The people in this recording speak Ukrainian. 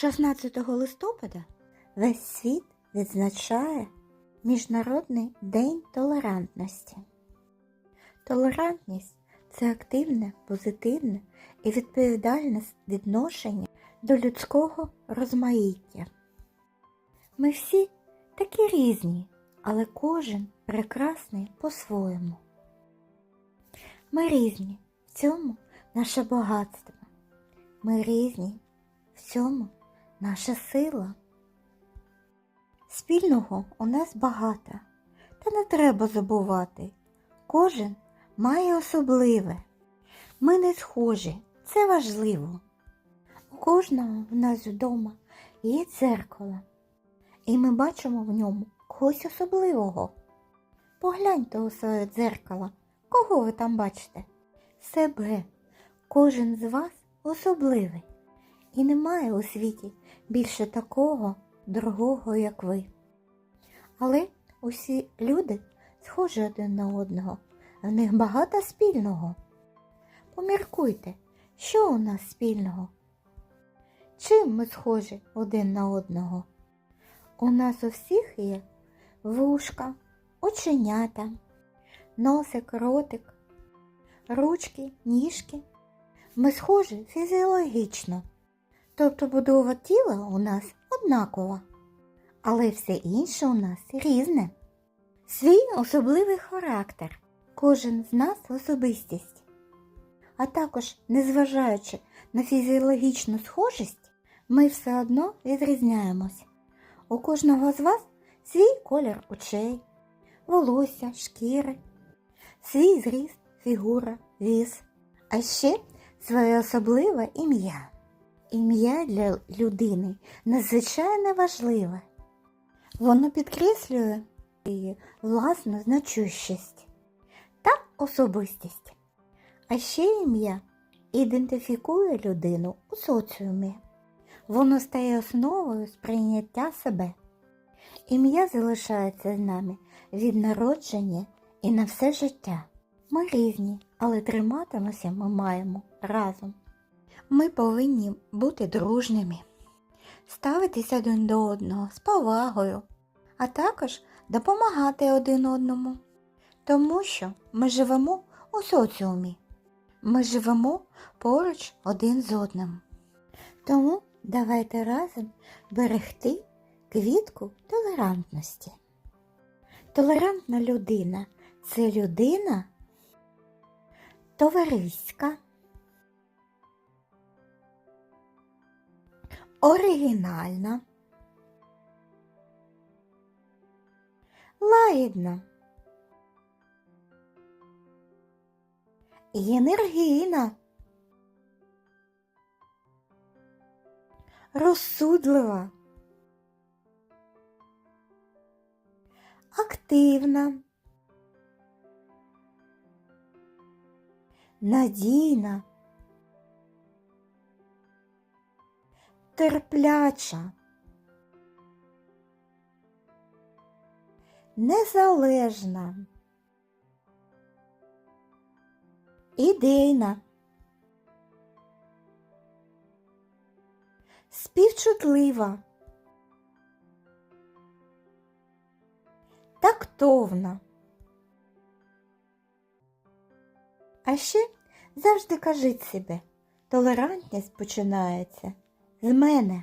16 листопада весь світ відзначає Міжнародний день толерантності. Толерантність це активне, позитивне і відповідальне відношення до людського розмаїття. Ми всі такі різні, але кожен прекрасний по-своєму. Ми різні, в цьому наше багатство. Ми різні, в цьому наша сила. Спільного у нас багато, та не треба забувати. Кожен має особливе. Ми не схожі, це важливо. У кожного в нас вдома є дзеркало, і ми бачимо в ньому когось особливого. Погляньте у своє дзеркало, кого ви там бачите? Себе. Кожен з вас особливий. І немає у світі більше такого другого, як ви. Але усі люди схожі один на одного, в них багато спільного. Поміркуйте, що у нас спільного? Чим ми схожі один на одного? У нас у всіх є вушка, оченята, носик, ротик, ручки, ніжки. Ми схожі фізіологічно, тобто будова тіла у нас однакова, але все інше у нас різне. Свій особливий характер, кожен з нас особистість. А також, незважаючи на фізіологічну схожість, ми все одно відрізняємось. У кожного з вас свій колір очей, волосся, шкіри, свій зріст, фігура, віз, а ще своє особливе ім'я. Ім'я для людини надзвичайно важливе. Воно підкреслює її власну значущість та особистість. А ще ім'я ідентифікує людину у соціумі. Воно стає основою сприйняття себе. Ім'я залишається з нами від народження і на все життя. Ми різні, але триматимося ми маємо разом. Ми повинні бути дружними, ставитися один до одного з повагою, а також допомагати один одному. Тому що ми живемо у соціумі, ми живемо поруч один з одним. Тому давайте разом берегти квітку толерантності. Толерантна людина це людина товариська, оригінальна, лагідна енергійна, розсудлива, активна, надійна, терпляча, незалежна, ідейна, співчутлива, тактовна. А ще завжди кажіть собі, толерантність починається з мене.